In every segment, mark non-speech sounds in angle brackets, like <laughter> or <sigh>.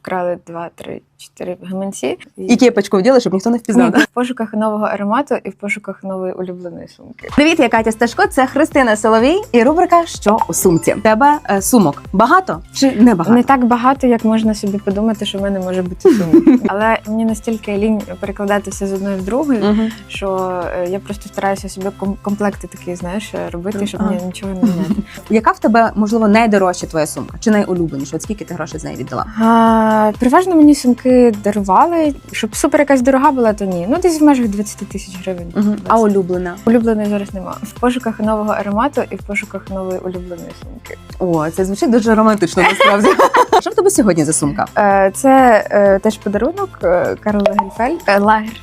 вкрали два, три, чотири гаманці. І кепочку вділи, щоб ніхто не впізнав. Ні, в пошуках нового аромату і в пошуках нової улюбленої сумки. Привіт, я Катя Сташко, це Христина Соловій і рубрика Що у сумці. Тебе е, сумок багато чи не багато? Не так багато, як можна собі подумати, що в мене може бути сумка. <laughs> Але мені настільки лінь перекладати все з одної в другу, Мгм. що е, я просто стараюся собі ком- комплекти такі, знаєш, робити, щоб А. ні, нічого не міняти. Яка в тебе можливо найдорожча твоя сумка? Чи найулюбленіша? От скільки ти грошей з неї віддала? А, переважно мені сумки дарували. Щоб супер якась дорога була, то ні. Ну десь в межах 20 тисяч гривень. Угу. А улюблена? Улюбленої зараз нема. В пошуках нового аромату і в пошуках нової улюбленої сумки. О, це звучить дуже романтично насправді. <laughs> Що в тебе сьогодні за сумка? Е, Це е, теж подарунок е, Карл Лагерфельд.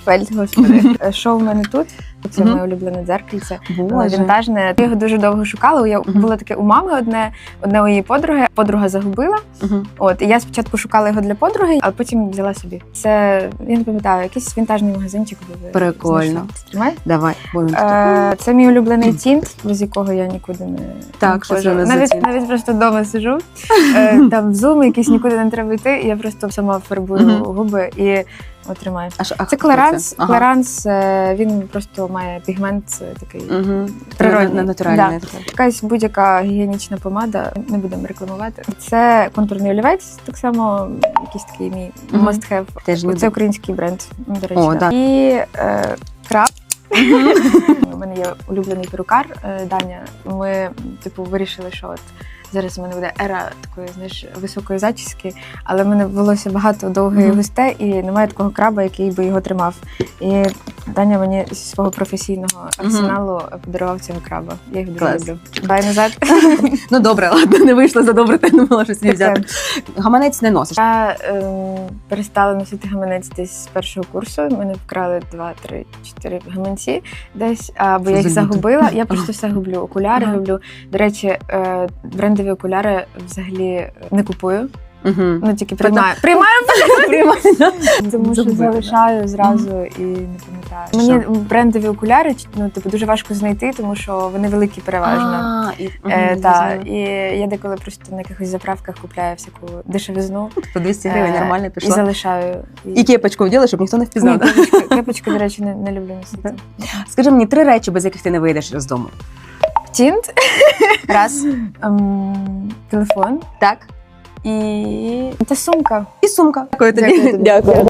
Е, господи. <laughs> Що в мене тут? Це моє улюблене дзеркальце. Воно Боже. Вінтажне. Я його дуже довго шукала. Я було таке у мами одне, одне у її подруги. Подруга загубила. От і я спочатку шукала його для подруги, а потім взяла собі. Це я не пам'ятаю, якийсь вінтажний магазинчик. Прикольно. Давай. Е, Це мій улюблений тінт, без якого я нікуди не Так, навіть, навіть просто вдома сижу. <laughs> Е, Там в зум якийсь нікуди не треба йти. Я просто сама фарбую губи і отримаю. Це кларанс. Ага. Кларанс е, він просто має пігмент е, такий. Угу. природний. Натуральний. Да. Якась будь-яка гігієнічна помада, не будемо рекламувати. Це контурний олівець, так само якийсь такий мій угу. must have. Теж. Це український бренд, до речі. О, да. І е, краб. <laughs> Мене є улюблений перукар е, Даня. Ми, типу, вирішили, що от зараз у мене буде ера такої, знаєш, високої зачіски, але в мене волосся багато довге і Мгм. густе, і немає такого краба, який би його тримав. І Даня мені зі свого професійного арсеналу подарував цього краба. Я його дуже люблю. Дай назад. <laughs> Ну добре, ладно, не вийшло за добре, ти не могла щось не взяти. Гаманець не носиш. Я ем, перестала носити гаманець десь з першого курсу. Мене вкрали два, три, чотири гаманці десь, а, бо я їх загубила. Я <laughs> просто все гублю. Окуляри люблю гублю. До речі, е, брендові окуляри взагалі не купую. Угу. Ну тільки приймаю. <laughs> Приймаю, тому що залишаю зразу і не пам'ятаю. Мені брендові окуляри ну, типу, дуже важко знайти, тому що вони великі переважно. І, Е, і я деколи просто на якихось заправках купляю всяку дешевизну По 200 гривень е, нормально і залишаю. І кепочку вділи, щоб ніхто не впізнав. кепочку, до речі, не, не люблю носити. Скажи мені три речі, без яких ти не вийдеш з дому. Тінт, Раз, ем, телефон так. І та сумка. І сумка. Дякую Дякую тобі. Дякую.